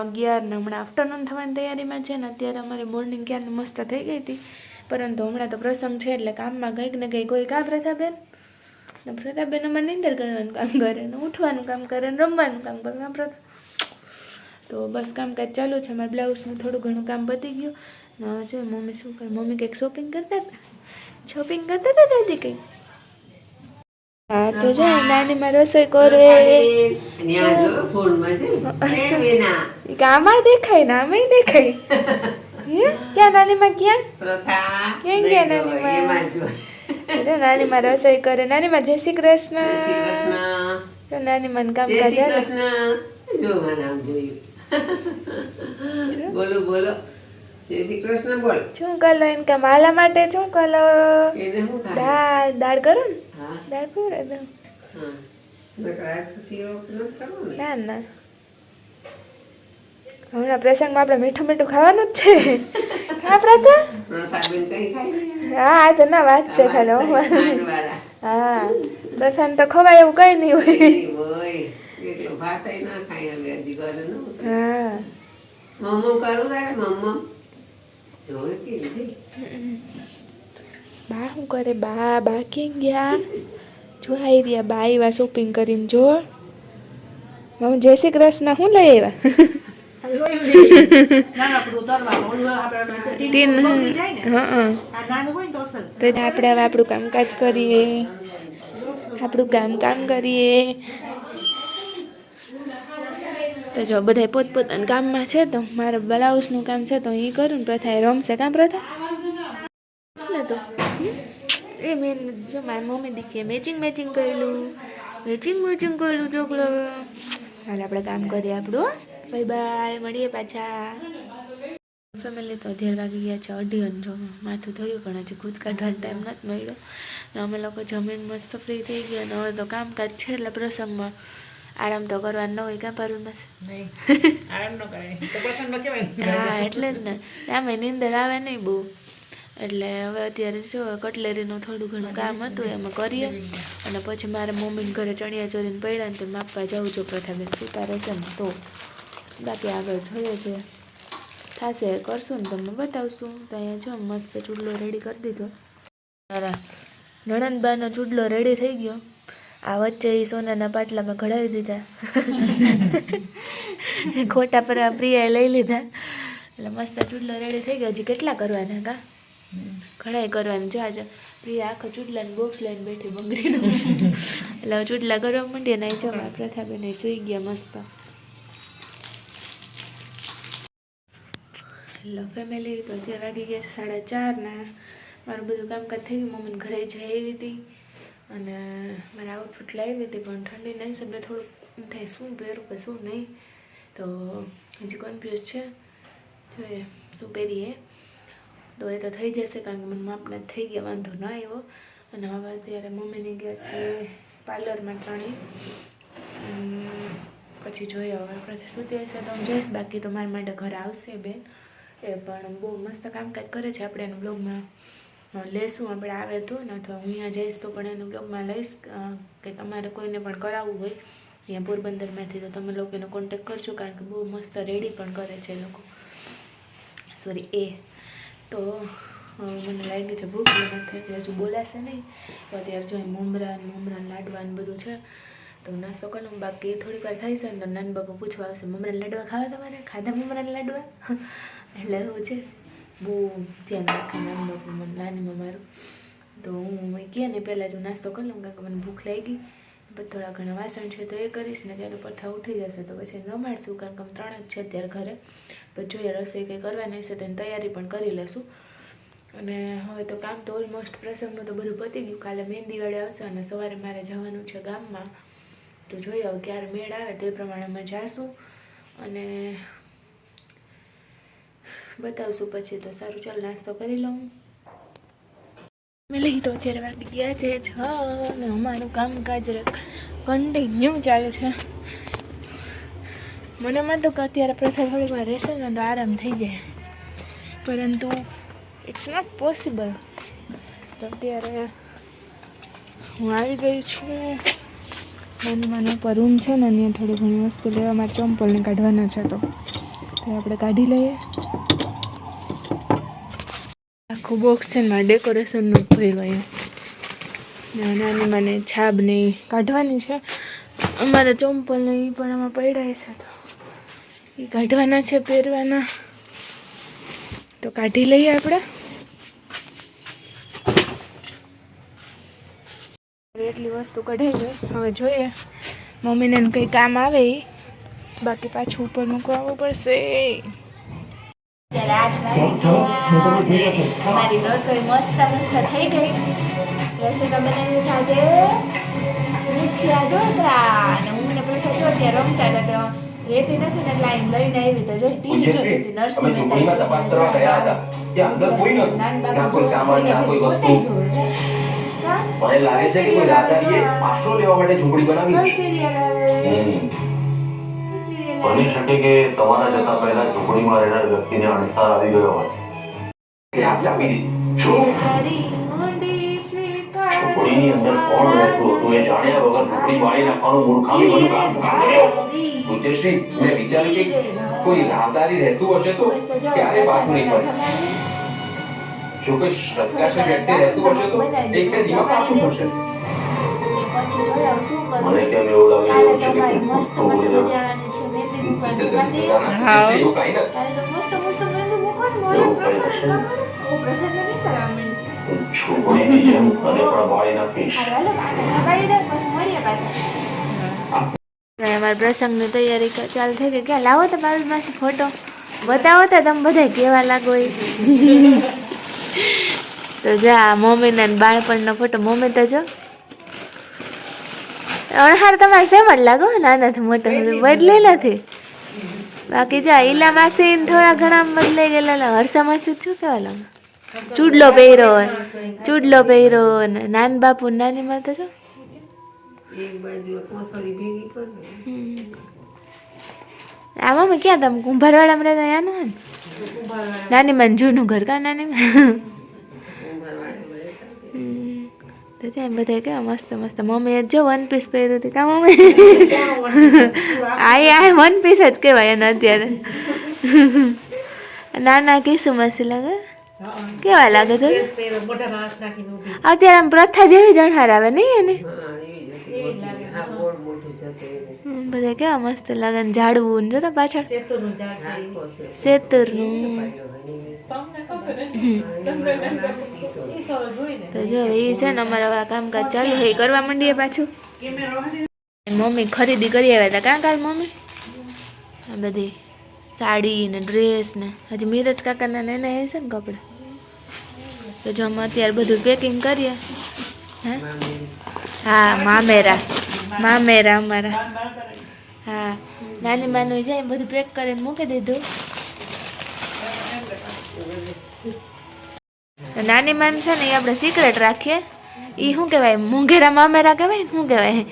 અગિયાર ને હમણાં આફ્ટરનૂન થવાની તૈયારીમાં છે ને અત્યારે અમારી મોર્નિંગ ક્યારની મસ્ત થઈ ગઈ હતી. પરંતુ હમણાં તો પ્રસંગ છે એટલે કામમાં કંઈક ને કંઈક કોઈ કા પ્રથાબેન ને પ્રતાપબેન અમારે નિંદર કરવાનું કામ કરે ને ઉઠવાનું કામ કરે ને રમવાનું કામ કરે. આ પ્રથા તો બસ કામકાજ ચાલુ છે. મારા બ્લાઉઝનું થોડું ઘણું કામ પતી ગયું. ને જો મમ્મી શું કરે? મમ્મી કંઈક શોપિંગ કરતા હતા? શોપિંગ કરતા હતા દાદી કંઈક? હા તો જો નાનીમાં રસોઈ કરે. આમાં દેખાય ને આમાંય દેખાય. ક્યાં ક્યાં? નાનીમાં ક્યાં ક્યાં ક્યાં નાની માં? નાની? એમાં નાનીમાં રસોઈ કરે. જય શ્રી જય શ્રી કૃષ્ણ. નાની માં નાનીમાં જય કામકાજ શ્રી હાલે. કૃષ્ણ. જો મારું બોલો બોલો. શ્રી કૃષ્ણ બોલ. શું કલો એને કે માલા માટે શું થાય દાળ દાળ કરો ને? હા દાળ પૂરે દો હા નકર આ તો શીરો નથી કરવો ને ના હમણાં પ્રસંગમાં આપણે મીઠું મીઠું ખાવાનું જ છે કઈ ખાય હા આ તો ના વાત છે ખાલી હા પ્રસંગ તો ખવાય એવું કઈ નહીં હોય હા મમ્મો કરું તારે મમ્મો જોવે કે છે બા શું કરે બા બા ક્યાં ગયા? જો આવી રહ્યા બા આવ્યા શોપિંગ કરીને જો. મમ્મી જય શ્રી કૃષ્ણ શું લઈ આવ્યા તો આપણે હવે આપણું કામકાજ કરીએ. આપણું કામ કામ કરીએ. તો જો બધા પોતપોતાના કામમાં છે તો મારે બ્લાઉઝનું કામ છે તો એ કરું ને પ્રથા એ રમશે. કામ પ્રથા? એ મેં જો મારી મમ્મી દીકરીએ મેચિંગ મેચિંગ કરેલું. મેચિંગ મેચિંગ કરેલું ચોકલો હાલ આપણે કામ કરીએ આપણું બાય બાય મળીએ પાછા. ફેમિલી તો અધેર વાગી ગયા છે અઢી અંજો માથું થયું પણ હજી કૂચ કાઢવાનો ટાઈમ નથી મળ્યો. ને અમે લોકો જમીન મસ્ત ફ્રી થઈ ગયા અને હવે તો કામકાજ છે એટલે પ્રસંગમાં આરામ તો કરવાનો ન હોય કાં બસ હા એટલે જ ને. આમે નીંદર આવે નહીં બહુ. એટલે હવે અત્યારે શું કટલેરીનું થોડું ઘણું કામ હતું, એમાં કરીએ. અને પછી મારે મમ્મીને ઘરે ચણિયા ચોરીને પડ્યા ને તો માપવા જવું છું પ્રથાબેન સૂતા રહેશે ને તો. બાકી આગળ જોઈએ છે. થશે, કરશું ને તમને બતાવશું. તો અહીંયા જો મસ્ત ચૂડલો રેડી કરી દીધો. મારા નણંદબાનો ચૂડલો રેડી થઈ ગયો. આ વચ્ચે એ સોનાના પાટલામાં ઘડાવી દીધા. ખોટા પર પ્રિયાએ લઈ લીધા. એટલે મસ્ત ચૂડલો રેડી થઈ ગયો. હજી કેટલા કરવાના કા? ઘણાય કરવાની જો આજે પ્રિયા આખો ચૂડલાનું બોક્સ લઈને બેઠી બંગડીનું. એટલે ચૂટલા કરવા માંડીએ ને જો મારા પ્રથાબેન સૂઈ ગયા મસ્ત. હેલો ફેમિલી તો અત્યારે વાગી ગયા સાડા ચારના મારું બધું કામકાજ થઈ ગયું, મમ્મીને ઘરે જઈ આવી હતી. અને મારા આઉટફિટ લાવી હતી, પણ ઠંડીના હિસાબે થોડુંક થાય શું પહેરું કે શું નહીં. તો હજી કન્ફ્યુઝ છે. જોઈએ, શું પહેરીએ. તો એ તો થઈ જશે કારણ કે મને માપને થઈ ગયા, વાંધો ન આવ્યો. અને હવે અત્યારે મમ્મીને ગયા છે પાર્લરમાં ત્રણેય પછી જોઈએ હવે આપણે સુતી હશે તો હું જઈશ, બાકી તો મારા માટે ઘરે આવશે બેન. એ પણ બહુ મસ્ત કામકાજ કરે છે. આપણે એનું બ્લોગમાં લેશું, આપણે આવે તો. ને અથવા હું અહીંયા જઈશ તો પણ એનું બ્લોગમાં લઈશ. કે તમારે કોઈને પણ કરાવવું હોય, અહીંયા પોરબંદરમાંથી તો તમે લોકોનો કોન્ટેક કરજો, કારણ કે બહુ મસ્ત રેડી પણ કરે છે લોકો. સોરી એ. તો મને લાગી છે ભૂખ નથી હજુ બોલાશે નહીં. તો અત્યારે જો મમરા ને મમરા લાડવા ને બધું છે, તો નાસ્તો કરું બાકી થોડીક વાર થાય છે ને તો નાન બાપા પૂછવા આવશે મમરા લાડવા ખાવા તમારે? ખાધા મમરા લાડવા? એટલે એવું છે. બહુ ધ્યાન રાખે નાન બાપુ નાનીમાં મારું. તો હું કહે ને પહેલાં જો નાસ્તો કરી લઉં, કારણ કે મને ભૂખ લાગી. પછી થોડા ઘણા વાસણ છે તો એ કરીશ ને ત્યારે પઠા ઉઠી જશે તો પછી રમાડશું, કારણ કે અમે ત્રણ જ છે અત્યારે ઘરે. જોઈએ, રસોઈ કંઈ કરવાની હશે તેની તૈયારી પણ કરી લેશું. અને હવે તો કામ તો ઓલમોસ્ટ પ્રસંગનું તો બધું પતી ગયું. કાલે મહેંદીવાળે આવશે અને સવારે મારે જવાનું છે ગામમાં. તો જોઈએ હવે ક્યારે મેળ આવે તો પ્રમાણે અમે જાશું. અને બતાવશું પછી તો સારું, ચાલ નાસ્તો કરી લઉં. મેં લઈ તો અત્યારે વાગી ગયા છે છ અને અમારું કામકાજ કન્ટિન્યુ ચાલે છે. મને તો કે અત્યારે પ્રથા થોડીકમાં રહેશે ને તો આરામ થઈ જાય. પરંતુ ઇટ્સ નોટ પોસિબલ તો અત્યારે હું આવી ગઈ છું. નાની માનો ઉપર રૂમ છે ને અહીંયા થોડી ઘણી વસ્તુ લેવા. મારે ચંપલને કાઢવાના છે તો. તે આપણે કાઢી લઈએ. આખું બોક્સ છે ને ડેકોરેશનનું ભર્યું અહીંયા. નાની મને છાબ નહીં કાઢવાની છે. અમારા ચંપલ નહીં પણ આમાં પડ્યા છે તો. કાઢવાના છે, પહેરવાના. તો કાઢી લઈએ આપણે. એટલી વસ્તુ કઢાઈ ગઈ હવે જોઈએ. મમ્મીને કંઈ કામ આવે બાકી પાછું ઉપર મૂકવા આવવું પડશે. અમારી રસોઈ મસ્ત મસ્ત થઈ ગઈ. રસોઈમાં બનાવી આજે મુઠિયા ઢોકળા ત્યાં રમતા હતા તો નથી ને લાઈન લઈને આવી તો જો ટીવી જોતી હતી નરસિંહ અમે ઝૂંપડીમાં તપાસ કરવા ગયા હતા ત્યાં અંદર કોઈ નહોતું. ત્યાં કોઈ સામાન, ના કોઈ વસ્તુ. મને લાગે છે કે કોઈ લાચારીએ આશરો લેવા માટે ઝૂંપડી બનાવી છે. બની શકે કે તમારા જતા પહેલા ઝૂંપડીમાં રહેનાર વ્યક્તિને અણસાર આવી ગયો હોય કે આજે આપી દીધી. શું ઝૂંપડીની અંદર કોણ રહેતું હતું એ જાણ્યા વગર ઝૂંપડી બાળી નાખવાનું મૂર્ખામી કામ કામ કર્યો. પૂજ્યશ્રી મેં વિચાર્યું કે કોઈ રાહદારી રહેતું હશે તો ક્યારે પાછું નહીં પડે. જો કોઈ શ્રદ્ધાશીલ વ્યક્તિ રહેતું હશે તો એક બે દિવસ પાછું પડશે મને કેમ એવું લાગી રહ્યું છે. અમારા પ્રસંગની તૈયારી ચાલુ થઈ ગઈ. ક્યાં લાવો તો મારી પાસે ફોટો બતાવો તો તમે બધા કેવા લાગો એ. તો જા મમ્મીના બાળપણનો ફોટો મમ્મી તો જો. અણહાર તમારે સેમ જ લાગો નાનાથી મોટો બદલી નથી. બાકી જા, ઈલા માસી થોડા ઘણા બદલાઈ ગયેલા હર્ષા માસી શું કેવા લાગે ચૂડલો પહેરો ચૂડલો પહેરો નાન બાપુ નાની માતા છો એક બાજુ કોથળી ભેગી કરી આમાં ક્યાં તમે કુંભારવાળા રહેતા ત્યાં ના ને નાની મંજુનું ઘર કા નાની તો ત્યાં બધા કેવા મસ્ત મસ્ત. મમ્મી જો વન પીસ પહેર્યું હતું કા મમ્મી? આ આ વન પીસ જ કહેવાય એને અત્યારે. નાના કિસુ મસ્ત લાગે? કેવા લાગે તો અત્યારે આમ પ્રથા જેવી જણાર આવે નહીં એને હા એવી જ હતી મોટી. હા ગોળ મોટું જતું એવું. હમ, બધા કેવા મસ્ત લાગે ને ઝાડવું ને જોતા પાછળ. સેતુરનું હોય. તો જો એ છે ને અમારે આ કામકાજ ચાલુ એ કરવા માંડીએ પાછું. મમ્મી ખરીદી કરી આવ્યા હતા કાં કાલ મમ્મી? આ બધી સાડી ને ડ્રેસ ને. હજી મિરજ કાકાના ને એના એ છે ને કપડાં. તો જો અમે અત્યારે બધું પેકિંગ કરીએ. હે? હા મામેરા. મામેરા અમારા. હા. નાની માનું જાય બધું પેક કરીને મૂકી દીધું. નાની માન છે ને એ આપણે સિક્રેટ રાખીએ. એ શું કહેવાય? મોંઘેરા મામેરા કહેવાય શું કહેવાય?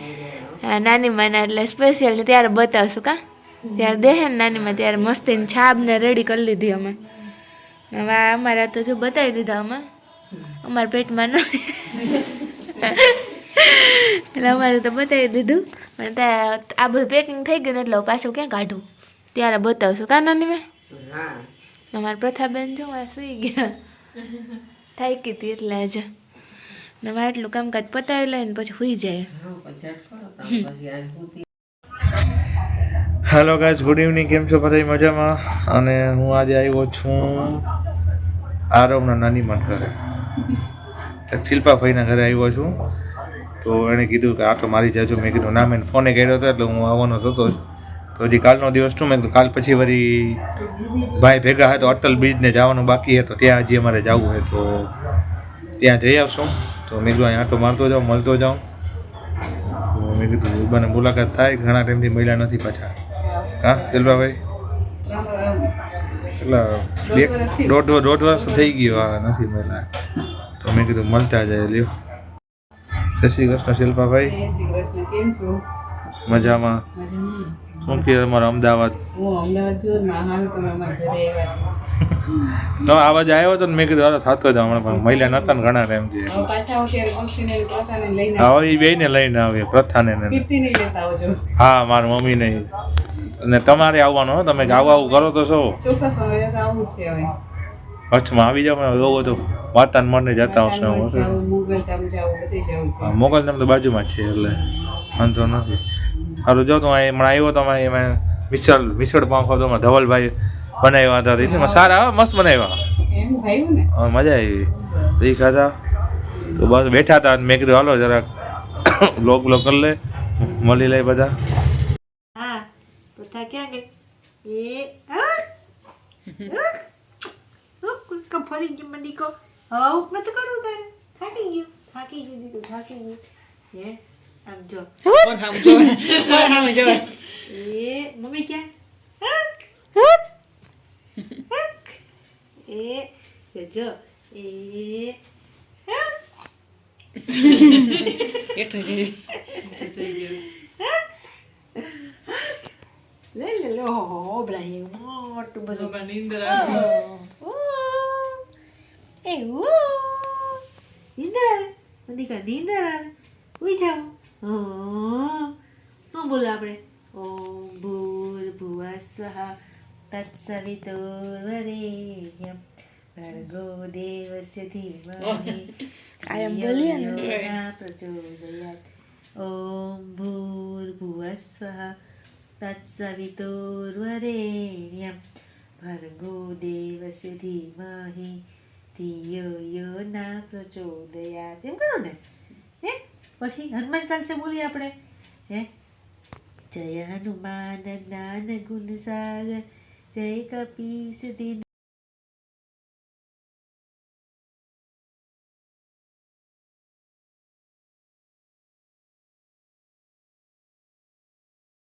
હા, નાની માના એટલે સ્પેશિયલ ત્યારે બતાવશું કા? ત્યારે દેહે ને નાની માં ત્યારે મસ્તીને છાબ ને રેડી કરી લીધી અમે. હવે અમારા તો જો બતાવી દીધા અમે. અમારા પેટમાં ન એટલે અમારે તો બતાવી દીધું. પણ ત્યાં આ બધું પેકિંગ થઈ ગયું ને એટલે પાછું ક્યાં કાઢું? ત્યારે બતાવશું. કા નાની મેં હા. અમારા પ્રથાબેન જો આ સુઈ ગયા. થાકી હતી એટલે આજે. ને મારે એટલું કામકાજ પતાવી લઈને પછી સુઈ જાય. હેલો ગાઈઝ ગુડ ઇવનિંગ કેમ છો બધા? મજામાં? અને હું આજે આવ્યો છું આરવના નાની મન ઘરે શિલ્પાભાઈના ઘરે આવ્યો છું. તો એણે કીધું કે આટો મારી જાજો. મેં કીધું, ના, મેં ફોને કર્યો હતો એટલે હું આવવાનો હતો. જ તો હજી કાલનો દિવસ શું? મેં કાલ પછી વળી ભાઈ ભેગા હતો તો અટલ બ્રિજને જવાનું બાકી હતો ત્યાં હજી અમારે જવું હોય તો ત્યાં જઈ આવશું. તો મેં કીધું અહીંયા આટો મારતો જાઉં, મળતો જાઉં. તો મેં કીધું બને મુલાકાત થાય, ઘણા ટાઈમથી મળ્યા નથી પાછા. હા દિલભાઈ એટલે બે દોઢ દોઢ વર્ષ થઈ ગયું, આ નથી મળ્યા. તો મેં કીધું, મળતા જાય, લ્યો. જય શ્રી કૃષ્ણ શિલ્પાભાઈ મજામાં. શું કે તમારો અમદાવાદ? તો આવાજ આવ્યો ને મેં કીધું હાલો થતો જ હમણાં પણ મહિલા નતા ને ઘણા ટાઈમથી હવે એ બેને લઈને આવીએ પ્રથાને ને. હા મારી મમ્મીને અને તમારે આવવાનું હો તમે આવું આવું કરો તો શું ચોક્કસ હવે આવું જ છે હવે. કચ્છમાં આવી જાવ લોકો તો વાતાન મને જતા આવશે મુગલ તામ તો બાજુમાં જ છે એટલે વાંધો નથી. સારું જો તો અહીં હમણાં આવ્યો તો અમે એમાં મિસળ મિસળ પાંખો તો ધવલભાઈ બનાવ્યા હતા. એટલે સારા હો, મસ્ત બનાવ્યા. મજા આવી. એ ખાધા તો બસ બેઠા હતા મેં કીધું હાલો જરાક લોક બ્લોક કરી લે. મળી લે બધા. હા ક્યાં ગઈ? એ હા કુલકા ફરી ગયું મને કો હવે હું નથી કરું તારે થાકી ગયું થાકી ગયું દીકરું થાકી ગયું હે આમ જો એ મમ્મી ક્યાં હક, હક. એ જો જો એ હક. લે લે લે હો હો બ્રાહી મોટું બધું ઓ એ ઓ નીંદર આવે મધિકા નીંદર આવે ઉઈ જાવ શું બોલો આપણે ઓમ ભૂર ભુવા સ્વાહા તત્સવિતુર્વરેણ્યમ ભર્ગો દેવસ્ય ધીમહિ કાયમ બોલીએ ને. પ્રચોદયાત ઓમ ભૂર્ભુવઃ સ્વઃ તત્સવિતુર્વરેણ્યમ ભર્ગો દેવસ્ય ધીમહિ ધિયો યો ના પ્રચોદયા એમ કરો ને? હે? પછી હનુમાન ચાલશે બોલીએ આપણે. હે? જય હનુમાન જ્ઞાન ગુણ સાગર, જય કપીસ દિન